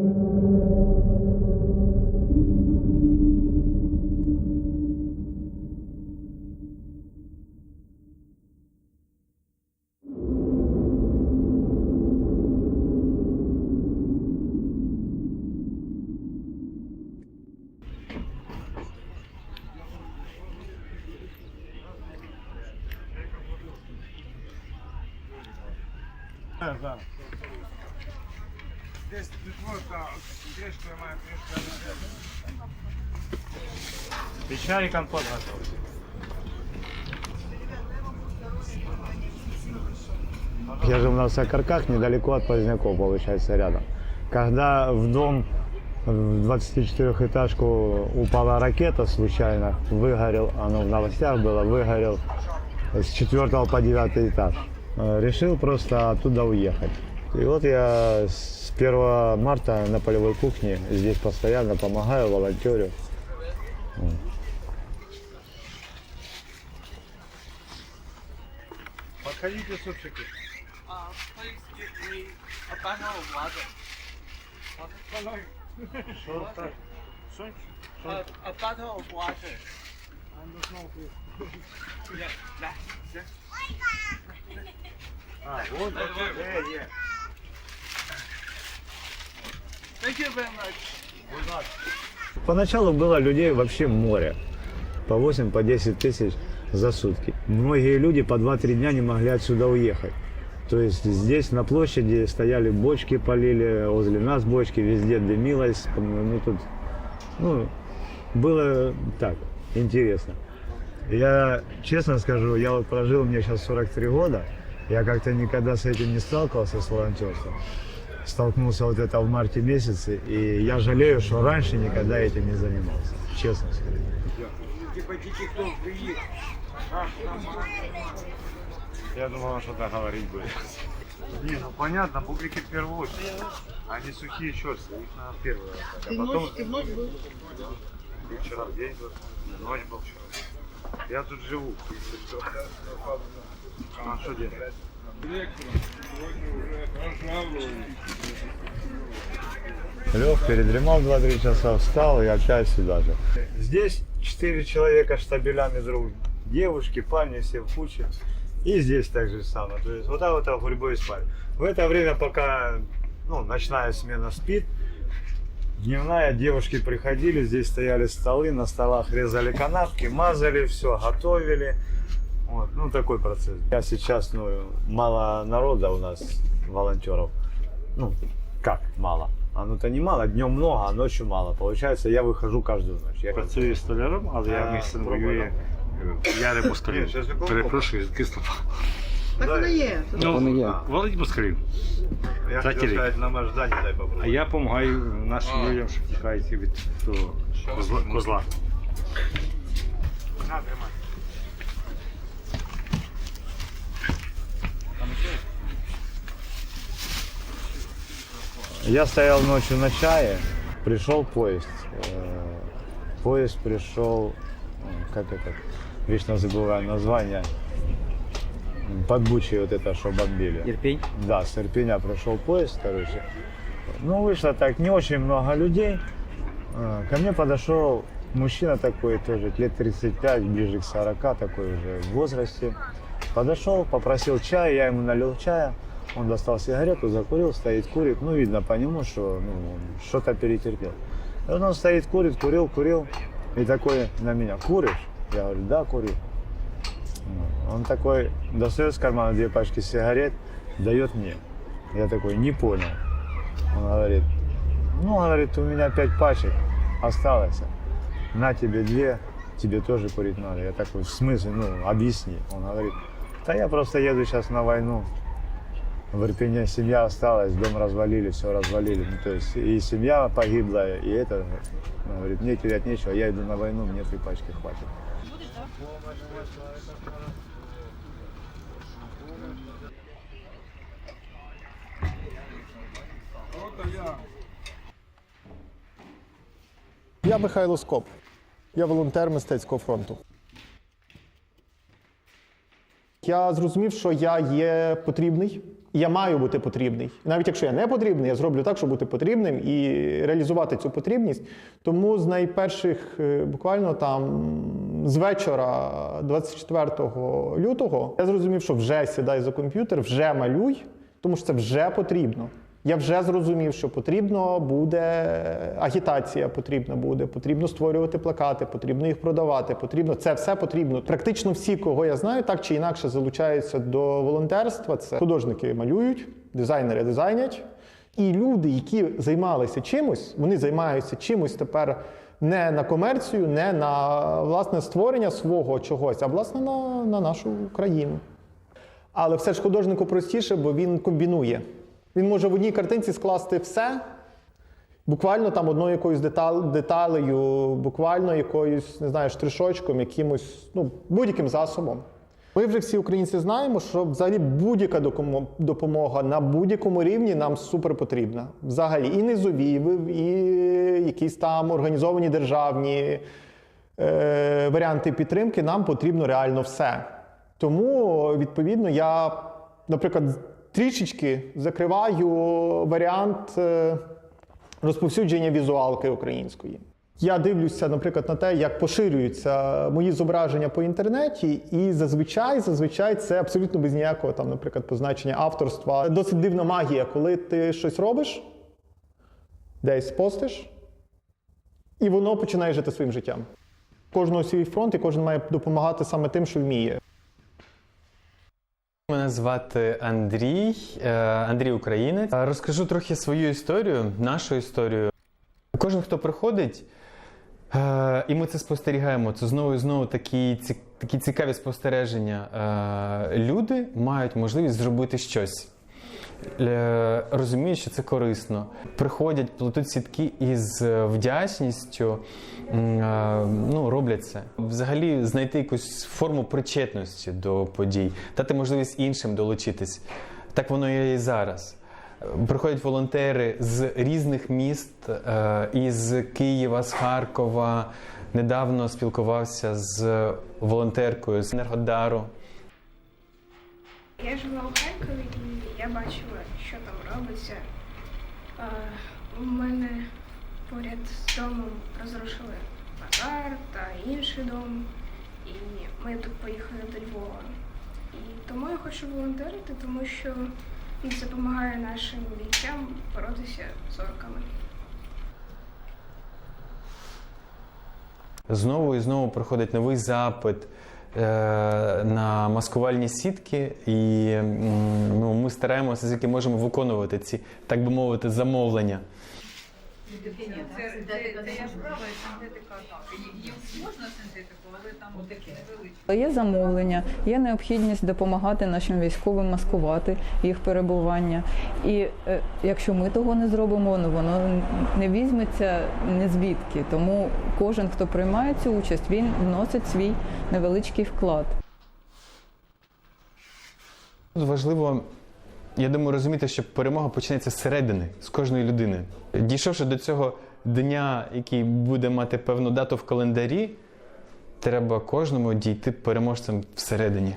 Десь А, я маю. И чай, и компот готов. Я жил на Сокарках, недалеко от Поздняков, получается, рядом. Когда в дом, в 24-этажку упала ракета случайно, выгорел, оно в новостях было, выгорел с 4 по 9 этаж. Э, Решил просто оттуда уехать. И вот я с 1 марта на полевой кухне здесь постоянно помогаю, волонтерю. Подходите, супчики. A bottle of water. And the snow, please. yeah, yeah. Ah, one, two, yeah, yeah. Поначалу было людей вообще море. По 8, по 10 тысяч за сутки. Многие люди по 2-3 дня не могли отсюда уехать. То есть здесь на площади стояли бочки, полили, возле нас бочки, везде дымилось. Ну, тут, ну, было так, интересно. Я честно скажу, я вот прожил, мне сейчас 43 года, я как-то никогда с этим не сталкивался, с волонтерством. Столкнулся вот это в марте месяце, и я жалею, что раньше никогда этим не занимался, честно скажу. Я думал, что-то говорить будет. Не, ну понятно, публике в первую очередь. Они сухие черствые, их надо первый раз. А потом... Ты в ночь был? И вчера в день был, ночь был вчера. Я тут живу, если что. А что делать? Лег, передремал 2-3 часа, встал и опять сюда же. Здесь 4 человека штабелями друг. Девушки, парни, все в куче. И здесь так же самое. То есть вот так вот так гурьбой спали. В это время, пока ну, ночная смена спит, дневная, девушки приходили, здесь стояли столы, на столах резали канапки, мазали, все, готовили. Вот, ну такой процесс. Я сейчас, ну, мало народа у нас, волонтеров. Ну, как мало? А ну-то не мало, днем много, а ночью мало. Получается, я выхожу каждую ночь. Я Працюю столяром, але я А, місце воюю. Я не москалів. Перепрошую, кисло. Так воно є. Ну, валить москалів. Я Третій хотел рік. сказать, на Мождане дай А я допомагаю нашим людям, що тікають від того козла. козла. На, тримай. Я стоял ночью на чае, пришел поезд. Э, Поезд пришел, э, как это, вечно забываю название, под Бучей вот это, что бомбили. Ирпень? Да, с Ирпеня прошел поезд, короче. Ну, вышло так, не очень много людей. Э, Ко мне подошел мужчина такой тоже, лет 35, ближе к 40, такой уже в возрасте. Подошел, попросил чая, я ему налил чая. Он достал сигарету, закурил, стоит, курит. Ну, видно по нему, что ну, что-то перетерпел. И он стоит, курит, курил, курил. И такой на меня, куришь? Я говорю, да, курю. Он такой достает из кармана две пачки сигарет, дает мне. Я такой, не понял. Он говорит, ну, говорит, у меня пять пачек осталось. На тебе две, тебе тоже курить надо. Я такой, в смысле, ну, объясни. Он говорит, да я просто еду сейчас на войну. В Ирпене семья осталась, дом развалили, все развалили. Ну, то есть и семья погибла, и это, он говорит, мне терять нечего, я иду на войну, мне три пачки хватит. Я Михайло Скоп. Я волонтер мистецького фронту. Я зрозумів, що я є потрібний, я маю бути потрібний. І навіть якщо я не потрібний, я зроблю так, щоб бути потрібним і реалізувати цю потрібність. Тому з найперших, е, буквально там з вечора 24 лютого, я зрозумів, що вже сідай за комп'ютер, вже малюй, тому що це вже потрібно. Я вже зрозумів, що потрібно буде агітація, потрібна буде, потрібно створювати плакати, потрібно їх продавати. Потрібно це все потрібно. Практично всі, кого я знаю, так чи інакше залучаються до волонтерства. Це художники малюють, дизайнери дизайнять. І люди, які займалися чимось, вони займаються чимось тепер не на комерцію, не на власне створення свого чогось, а власне на, на нашу країну. Але все ж художнику простіше, бо він комбінує. Він може в одній картинці скласти все, буквально там одною якоюсь детал, деталею, буквально якоюсь, не знаю, штришочком, якимось, ну, будь-яким засобом. Ми вже всі українці знаємо, що взагалі будь-яка допомога на будь-якому рівні нам супер потрібна. Взагалі, і низові, і якісь там організовані державні е, варіанти підтримки, нам потрібно реально все. Тому, відповідно, я, наприклад, трішечки закриваю варіант е, розповсюдження візуалки української. Я дивлюся, наприклад, на те, як поширюються мої зображення по інтернеті, і зазвичай, зазвичай це абсолютно без ніякого там, наприклад, позначення авторства. Досить дивна магія, коли ти щось робиш, десь постиш, і воно починає жити своїм життям. Кожного свій фронт, і кожен має допомагати саме тим, що вміє. Мене звати Андрій, е, Андрій Українець. Е, Розкажу трохи свою історію, нашу історію. Кожен, хто приходить, е, і ми це спостерігаємо, це знову і знову такі, такі цікаві спостереження. Люди мають можливість зробити щось. Е, Розуміють, що це корисно. Приходять, плетуть сітки і з вдячністю е, ну, роблять це. Взагалі знайти якусь форму причетності до подій, дати можливість іншим долучитись. Так воно є і зараз. Е, Приходять волонтери з різних міст, е, із Києва, з Харкова. Недавно спілкувався з волонтеркою з Енергодару. Я жила у Харкові і я бачила, що там робиться. У мене поряд з домом розрушили базар та інший дом. І ми тут поїхали до Львова. І тому я хочу волонтерити, тому що це допомагає нашим бійцям боротися з орками. Знову і знову приходить новий запит на маскувальні сітки, і ну, ми стараємося, скільки можемо виконувати ці, так би мовити, замовлення. Це, це, це я ж права, синтетика так. Їм можна синтетику, але там невеличкі. Є замовлення, є необхідність допомагати нашим військовим маскувати їх перебування. І е, якщо ми того не зробимо, ну воно не візьметься не звідки. Тому кожен, хто приймає цю участь, він вносить свій невеличкий вклад. Тут Важливо, я думаю, розуміти, що перемога почнеться зсередини, з кожної людини. Дійшовши до цього дня, який буде мати певну дату в календарі, треба кожному дійти переможцем всередині.